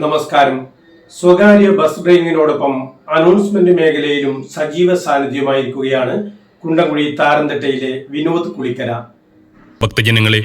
നമസ്കാരം. സ്വകാര്യ bus ഡ്രൈവിങ്ങിനോടൊപ്പം announcement മേഖലയിലും സജീവ സാന്നിധ്യമായിരിക്കുകയാണ് കുണ്ടംകുഴി താരന്തട്ടയിലെ വിനോദ് കുളിക്കര. ഭക്തജനങ്ങളെ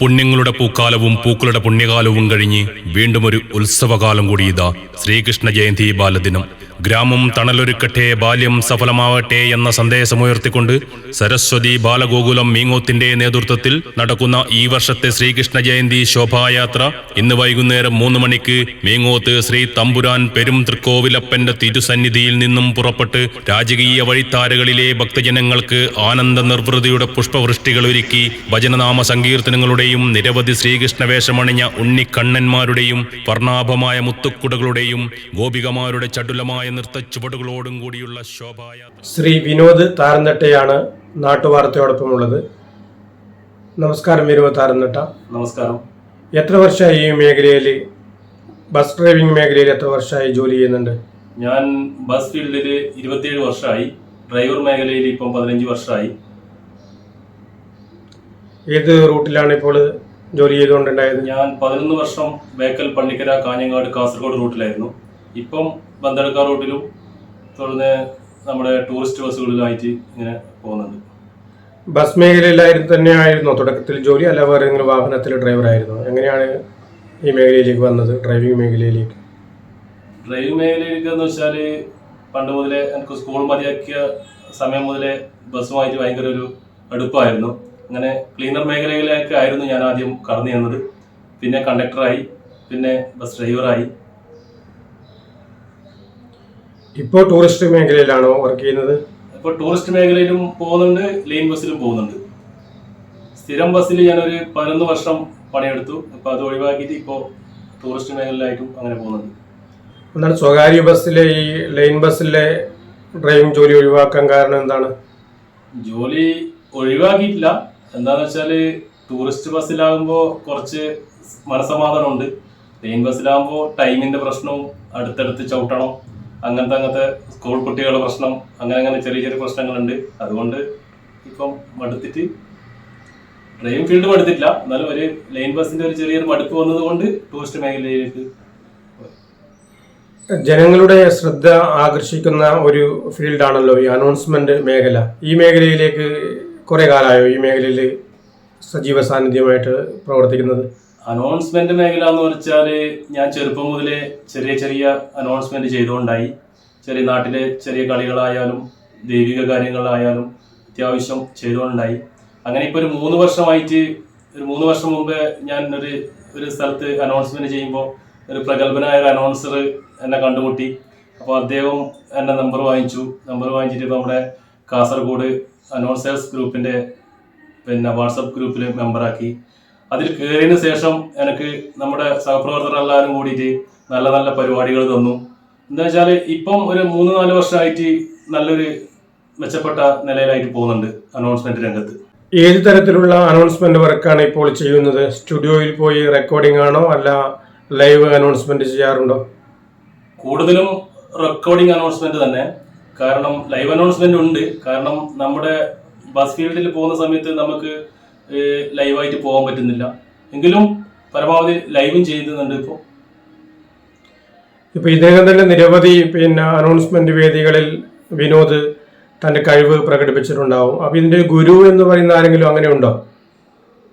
പുണ്യങ്ങളുടെ പൂക്കാലവും പൂക്കളുടെ പുണ്യകാലവും കഴിഞ്ഞ് വീണ്ടും ഒരു ഉത്സവകാലം കൂടി ഇതാ ശ്രീകൃഷ്ണ ജയന്തി ബാലദിനം. ഗ്രാമം തണലൊരുക്കട്ടെ ബാല്യം സഫലമാവട്ടെ എന്ന സന്ദേശമുയർത്തിക്കൊണ്ട് സരസ്വതി ബാലഗോകുലം മീങ്ങോത്തിന്റെ നേതൃത്വത്തിൽ നടക്കുന്ന ഈ വർഷത്തെ ശ്രീകൃഷ്ണ ജയന്തി ശോഭായാത്ര ഇന്ന് വൈകുന്നേരം മൂന്ന് മണിക്ക് മീങ്ങോത്ത് ശ്രീ തമ്പുരാൻ പെരും തൃക്കോവിലപ്പന്റെ തിരുസന്നിധിയിൽ നിന്നും പുറപ്പെട്ട് രാജകീയ വഴിത്താരകളിലെ ഭക്തജനങ്ങൾക്ക് ആനന്ദ നിർവൃതിയുടെ പുഷ്പവൃഷ്ടികൾ ഒരുക്കി ഭജനനാമ സങ്കീർത്തനങ്ങളുടെയും നിരവധി ശ്രീകൃഷ്ണ വേഷമണിഞ്ഞ ഉണ്ണിക്കണ്ണന്മാരുടെയും വർണാഭമായ മുത്തുക്കുടകളുടെയും ഗോപികമാരുടെ ചടുലമായ നൃത്തച്ചുവടുകളോടും കൂടിയുള്ള ശോഭായാത്ര. ശ്രീ വിനോദ് താരന്തട്ടയാണ് നാട്ടുവാർത്തയോടൊപ്പമുള്ളത്. നമസ്കാരം വിനോദ് താരന്തട്ട നമസ്കാരം. എത്ര വർഷമായി ഈ മേഖലയിൽ ബസ് ഡ്രൈവിംഗ് മേഖലയിൽ എത്ര വർഷമായി ജോലി ചെയ്യുന്നുണ്ട്? ഞാൻ ബസ് ഫീൽഡിൽ ഇരുപത്തിയേഴ് വർഷമായി ഡ്രൈവർ മേഖലയിൽ ഇപ്പം പതിനഞ്ച് വർഷമായി. ഏത് റൂട്ടിലാണ് ഇപ്പോൾ ജോലി ചെയ്തുകൊണ്ടുണ്ടായത്? ഞാൻ പതിനൊന്ന് വർഷം ബേക്കൽ പള്ളിക്കര കാഞ്ഞങ്ങാട് കാസർഗോഡ് റൂട്ടിലായിരുന്നു. ഇപ്പം ബന്തെടുക്ക റൂട്ടിലും തുടർന്ന് നമ്മുടെ ടൂറിസ്റ്റ് ബസ്സുകളിലായിട്ട് ഇങ്ങനെ പോകുന്നുണ്ട്. ബസ് മേഖലയിലായിരുന്നു തന്നെയായിരുന്നു തുടക്കത്തിൽ ജോലി അല്ല വേറെ ഏതെങ്കിലും വാഹനത്തിൽ ഡ്രൈവറായിരുന്നു എങ്ങനെയാണ് ഈ മേഖലയിലേക്ക് വന്നത് ഡ്രൈവിംഗ് മേഖലയിലേക്ക്? ഡ്രൈവിംഗ് മേഖലയിലേക്ക് എന്ന് വെച്ചാൽ പണ്ട് മുതലേ എനിക്ക് സ്കൂൾ മതിയാക്കിയ സമയം മുതലേ ബസ്സുമായിട്ട് ഭയങ്കര ഒരു അടുപ്പമായിരുന്നു അങ്ങനെ ക്ലീനർ മേഖലയിലേക്ക് ആയിരുന്നു ഞാൻ ആദ്യം കടന്നു ചെന്നത്. പിന്നെ കണ്ടക്ടറായി പിന്നെ ബസ് ഡ്രൈവറായി ഇപ്പോൾ ടൂറിസ്റ്റ് മേഖലയിലാണോ വർക്ക് ചെയ്യുന്നത്? ഇപ്പോൾ ടൂറിസ്റ്റ് മേഖലയിലും പോകുന്നുണ്ട് ലൈൻ ബസ്സിലും പോകുന്നുണ്ട്. സ്ഥിരം ബസ്സിൽ ഞാനൊരു പതിനൊന്ന് വർഷം പണിയെടുത്തു. അപ്പോൾ അത് ഒഴിവാക്കിയിട്ട് ഇപ്പോൾ ടൂറിസ്റ്റ് മേഖലയിലായിട്ടും അങ്ങനെ പോകുന്നുണ്ട്. എന്താണ് സ്വകാര്യ ബസ്സിലെ ഈ ലൈൻ ബസ്സിലെ ഡ്രൈവിംഗ് ജോലി ഒഴിവാക്കാൻ കാരണം എന്താണ്? ജോലി ഒഴിവാക്കിയിട്ടില്ല. എന്താണെന്ന് വെച്ചാൽ ടൂറിസ്റ്റ് ബസ്സിലാകുമ്പോൾ കുറച്ച് മനസമാധാനമുണ്ട് ലൈൻ ബസ്സിലാകുമ്പോൾ ടൈമിന്റെ പ്രശ്നവും അടുത്തടുത്ത് ചവിട്ടണം. അങ്ങനത്തെ അങ്ങനത്തെ സ്കൂൾ കുട്ടികളുടെ പ്രശ്നം അങ്ങനെ അങ്ങനെ ചെറിയ ചെറിയ പ്രശ്നങ്ങളുണ്ട്. അതുകൊണ്ട് ഇപ്പം മടുത്തിട്ട് ഡ്രൈവിംഗ് ഫീൽഡ് മടുത്തിട്ടില്ല. എന്നാലും ഒരു ലൈൻ ബസിന്റെ ഒരു ചെറിയൊരു മടുപ്പ് വന്നത് കൊണ്ട് ടൂറിസ്റ്റ് മേഖലയിലേക്ക് ജനങ്ങളുടെ ശ്രദ്ധ ആകർഷിക്കുന്ന ഒരു ഫീൽഡാണല്ലോ ഈ അനൗൺസ്മെന്റ് മേഖല. ഈ മേഖലയിലേക്ക് കുറെ കാലമായോ? ഈ മേഖലയിൽ സജീവ സാന്നിധ്യമായിട്ട് പ്രവർത്തിക്കുന്നത്. അനൗൺസ്മെന്റ് മേഖല എന്ന് വെച്ചാൽ ഞാൻ ചെറുപ്പം മുതലേ ചെറിയ ചെറിയ അനൗൺസ്മെന്റ് ചെയ്തുകൊണ്ടായി. ചെറിയ നാട്ടിലെ ചെറിയ കളികളായാലും ദൈവിക കാര്യങ്ങളായാലും അത്യാവശ്യം ചെയ്തുകൊണ്ടായി. അങ്ങനെ ഇപ്പോൾ ഒരു മൂന്ന് വർഷമായിട്ട് ഒരു മൂന്ന് വർഷം മുമ്പ് ഞാൻ ഒരു ഒരു സ്ഥലത്ത് അനൗൺസ്മെന്റ് ചെയ്യുമ്പോൾ ഒരു പ്രഗത്ഭനായ ഒരു അനൗൺസർ എന്നെ കണ്ടുമുട്ടി. അപ്പോൾ അദ്ദേഹം എന്നെ നമ്പർ വാങ്ങിച്ചു. നമ്പർ വാങ്ങിച്ചിട്ട് ഇപ്പോൾ നമ്മുടെ കാസർഗോഡ് അനൗൺസേഴ്സ് ഗ്രൂപ്പിന്റെ പിന്നെ വാട്സപ്പ് ഗ്രൂപ്പിൽ മെമ്പറാക്കി അതിൽ കയറിയതിനു ശേഷം എനിക്ക് നമ്മുടെ സഹപ്രവർത്തകർ എല്ലാവരും കൂടിയിട്ട് നല്ല നല്ല പരിപാടികൾ തന്നു. എന്താ വെച്ചാൽ ഇപ്പം ഒരു മൂന്ന് നാല് വർഷമായിട്ട് നല്ലൊരു മെച്ചപ്പെട്ട നിലയിലായിട്ട് പോകുന്നുണ്ട് അനൗൺസ്മെന്റ് രംഗത്ത്. ഏത് തരത്തിലുള്ള അനൗൺസ്മെന്റ് വർക്കാണ് ഇപ്പോൾ ചെയ്യുന്നത്? സ്റ്റുഡിയോയിൽ പോയി റെക്കോർഡിംഗ് ആണോ അല്ല ലൈവ് അനൗൺസ്മെന്റ് ചെയ്യാറുണ്ടോ? കൂടുതലും റെക്കോർഡിംഗ് അനൗൺസ്മെന്റ് തന്നെ. കാരണം ലൈവ് അനൗൺസ്മെന്റ് ഉണ്ട്. കാരണം നമ്മുടെ ബസ് ഫീൽഡിൽ പോകുന്ന സമയത്ത് നമുക്ക് ലൈവായിട്ട് പോകാൻ പറ്റുന്നില്ല. എങ്കിലും പരമാവധി ലൈവും ചെയ്യുന്നുണ്ട് ഇപ്പോൾ ഇപ്പൊ. ഇദ്ദേഹം തന്നെ നിരവധി പിന്നെ അനൗൺസ്മെന്റ് വേദികളിൽ വിനോദ് തന്റെ കഴിവ് പ്രകടിപ്പിച്ചിട്ടുണ്ടാവും. അപ്പൊ ഇതിന്റെ ഗുരു എന്ന് പറയുന്ന ആരെങ്കിലും അങ്ങനെ ഉണ്ടോ?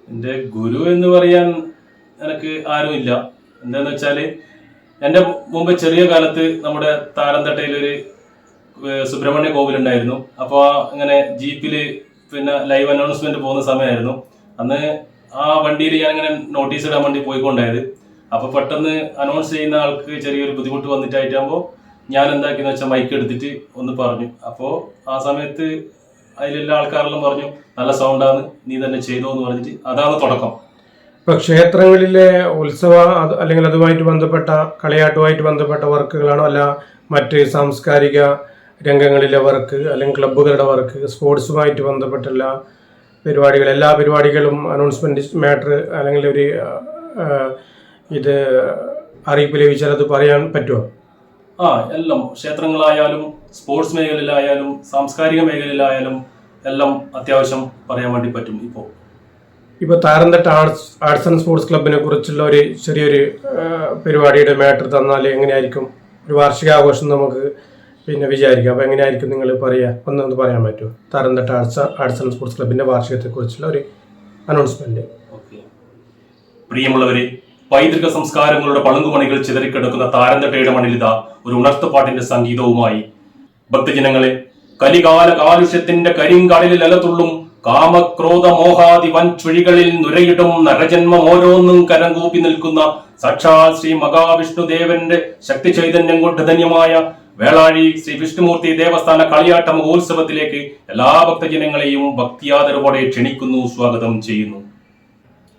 എന്റെ ഗുരു എന്ന് പറയാൻ എനിക്ക് ആരുമില്ല. എന്താന്ന് വെച്ചാൽ എന്റെ മുമ്പ് ചെറിയ കാലത്ത് നമ്മുടെ താരന്തട്ടയിൽ ഒരു സുബ്രഹ്മണ്യ കോവിലുണ്ടായിരുന്നു. അപ്പോൾ അങ്ങനെ ജീപ്പിൽ പിന്നെ ലൈവ് അനൗൺസ്മെന്റ് പോകുന്ന സമയമായിരുന്നു. അന്ന് ആ വണ്ടിയിൽ ഞാൻ ഇങ്ങനെ നോട്ടീസ് ഇടാൻ വേണ്ടി പോയിക്കൊണ്ടായത്. അപ്പോൾ പെട്ടെന്ന് അനൗൺസ് ചെയ്യുന്ന ആൾക്ക് ചെറിയൊരു ബുദ്ധിമുട്ട് വന്നിട്ടായിട്ടാകുമ്പോൾ ഞാൻ എന്താക്കിയെന്ന് വെച്ചാൽ മൈക്ക് എടുത്തിട്ട് ഒന്ന് പറഞ്ഞു. അപ്പോൾ ആ സമയത്ത് അതിലെല്ലാ ആൾക്കാരെല്ലാം പറഞ്ഞു നല്ല സൗണ്ടാണ് നീ തന്നെ ചെയ്തോ എന്ന് പറഞ്ഞിട്ട് അതാണ് തുടക്കം. ഇപ്പൊ ക്ഷേത്രങ്ങളിലെ ഉത്സവ അല്ലെങ്കിൽ അതുമായിട്ട് ബന്ധപ്പെട്ട കളിയാട്ടുമായിട്ട് ബന്ധപ്പെട്ട വർക്കുകളാണോ അല്ല മറ്റ് സാംസ്കാരിക രംഗങ്ങളിലെ വർക്ക് അല്ലെങ്കിൽ ക്ലബ്ബുകളുടെ വർക്ക് സ്പോർട്സുമായിട്ട് ബന്ധപ്പെട്ടുള്ള പരിപാടികൾ എല്ലാ പരിപാടികളും അനൗൺസ്മെന്റ് മാറ്റർ അല്ലെങ്കിൽ ഒരു ഇത് അറിയിപ്പ് ലഭിച്ചാൽ അത് പറയാൻ പറ്റുമോ ആ എല്ലാം. ക്ഷേത്രങ്ങളായാലും സ്പോർട്സ് മേഖലയിലായാലും സാംസ്കാരിക മേഖലയിലായാലും എല്ലാം അത്യാവശ്യം പറയാൻ വേണ്ടി പറ്റും ഇപ്പോൾ ഇപ്പോൾ Tharanthatta arts arts and sports ക്ലബിനെ കുറിച്ചുള്ള ഒരു ചെറിയൊരു പരിപാടിയുടെ മാറ്റർ തന്നാൽ എങ്ങനെയായിരിക്കും? ഒരു വാർഷികാഘോഷം നമുക്ക് പിന്നെ വിചാരിക്കുക. അപ്പോൾ എങ്ങനെയായിരിക്കും നിങ്ങൾ പറയുക ഒന്നൊന്ന് പറയാൻ പറ്റുമോ? Tharanthatta arts arts and sports ക്ലബിന്റെ വാർഷികത്തെക്കുറിച്ചുള്ള ഒരു അനൗൺസ്മെന്റ് പ്രിയമുള്ളവര് പൈതൃക സംസ്കാരങ്ങളുടെ പളുങ്കുമണികൾ ചിതറിക്കിടക്കുന്ന താരന്തട്ടയുടെ മണിലിത ഒരു ഉണർത്തുപാട്ടിന്റെ സംഗീതവുമായി. ഭക്തജനങ്ങളെ കലികാല കാലുഷ്യത്തിന്റെ കരിങ്കാളിൽ അലതുള്ളും കാമക്രോധ മോഹാദി വൻ ചുഴികളിൽ നുരയിടും നരജന്മം ഓരോന്നും കരങ്കൂപ്പി നിൽക്കുന്ന സാക്ഷാൽ ശ്രീ മഹാവിഷ്ണുദേവന്റെ ശക്തി ചൈതന്യം കൊണ്ട് ധന്യമായ വേളാഴി ശ്രീ വിഷ്ണുമൂർത്തി ദേവസ്ഥാന കളിയാട്ട മഹോത്സവത്തിലേക്ക് എല്ലാ ഭക്തജനങ്ങളെയും ഭക്തിയാദരവോടെ ക്ഷണിക്കുന്നു സ്വാഗതം ചെയ്യുന്നു.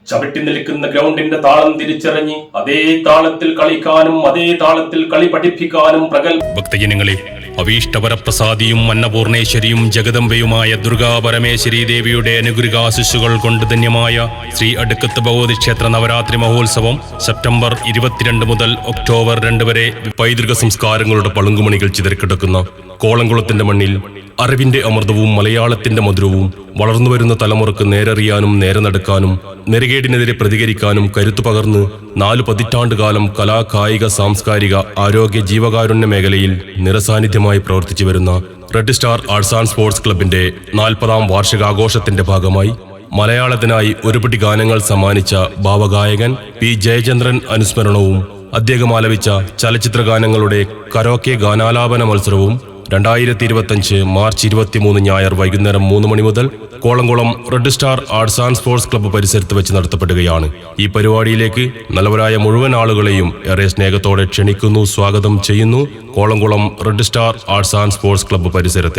ചവിട്ടി നിൽക്കുന്ന ഗ്രൗണ്ടിന്റെ താളം തിരിച്ചറിഞ്ഞ് അതേ താളത്തിൽ കളിക്കാനും അതേ താളത്തിൽ കളി പഠിപ്പിക്കാനും പ്രഗൽ ഭക്തജനങ്ങളെ അവീഷ്ടവരപ്രസാദിയും അന്നപൂർണേശ്വരിയും ജഗദംബയുമായ ദുർഗാ പരമേശ്വരി ദേവിയുടെ അനുഗ്രഹാശിശുകൾ കൊണ്ട് ധന്യമായ ശ്രീ അടുക്കത്ത് ഭഗവതി ക്ഷേത്ര നവരാത്രി മഹോത്സവം സെപ്റ്റംബർ ഇരുപത്തിരണ്ട് മുതൽ ഒക്ടോബർ രണ്ട് വരെ പൈതൃക സംസ്കാരങ്ങളുടെ പളുങ്കുമണികൾ ചിതറിക്കിടക്കുന്ന കോളംകുളത്തിന്റെ മണ്ണിൽ അറിവിന്റെ അമൃതവും മലയാളത്തിന്റെ മധുരവും വളർന്നുവരുന്ന തലമുറയ്ക്ക് നേരറിയാനും നേരെ നടക്കാനും നെറുകേടിനെതിരെ പ്രതികരിക്കാനും കരുത്തു പകർന്ന് നാലു പതിറ്റാണ്ടുകാലം കലാ കായിക സാംസ്കാരിക ആരോഗ്യ ജീവകാരുണ്യ മേഖലയിൽ നിറസാന്നിധ്യമായി പ്രവർത്തിച്ചു വരുന്ന red star arts and sports ക്ലബിന്റെ നാൽപ്പതാം വാർഷികാഘോഷത്തിന്റെ ഭാഗമായി മലയാളത്തിനായി ഒരുപിടി ഗാനങ്ങൾ സമ്മാനിച്ച ഭാവഗായകൻ പി. ജയചന്ദ്രൻ അനുസ്മരണവും അദ്ദേഹം ആലപിച്ച ചലച്ചിത്ര ഗാനങ്ങളുടെ കരോക്കെ ഗാനാലാപന മത്സരവും രണ്ടായിരത്തി ഇരുപത്തഞ്ച് മാർച്ച് ഇരുപത്തിമൂന്ന് ഞായർ വൈകുന്നേരം മൂന്ന് മണി മുതൽ Kolamkulam red star arts and sports club പരിസരത്ത് വെച്ച് നടത്തപ്പെടുകയാണ്. ഈ പരിപാടിയിലേക്ക് നല്ലവരായ മുഴുവൻ ആളുകളെയും ഏറെ സ്നേഹത്തോടെ ക്ഷണിക്കുന്നു സ്വാഗതം ചെയ്യുന്നു Kolamkulam red star arts and sports club പരിസരത്തെ.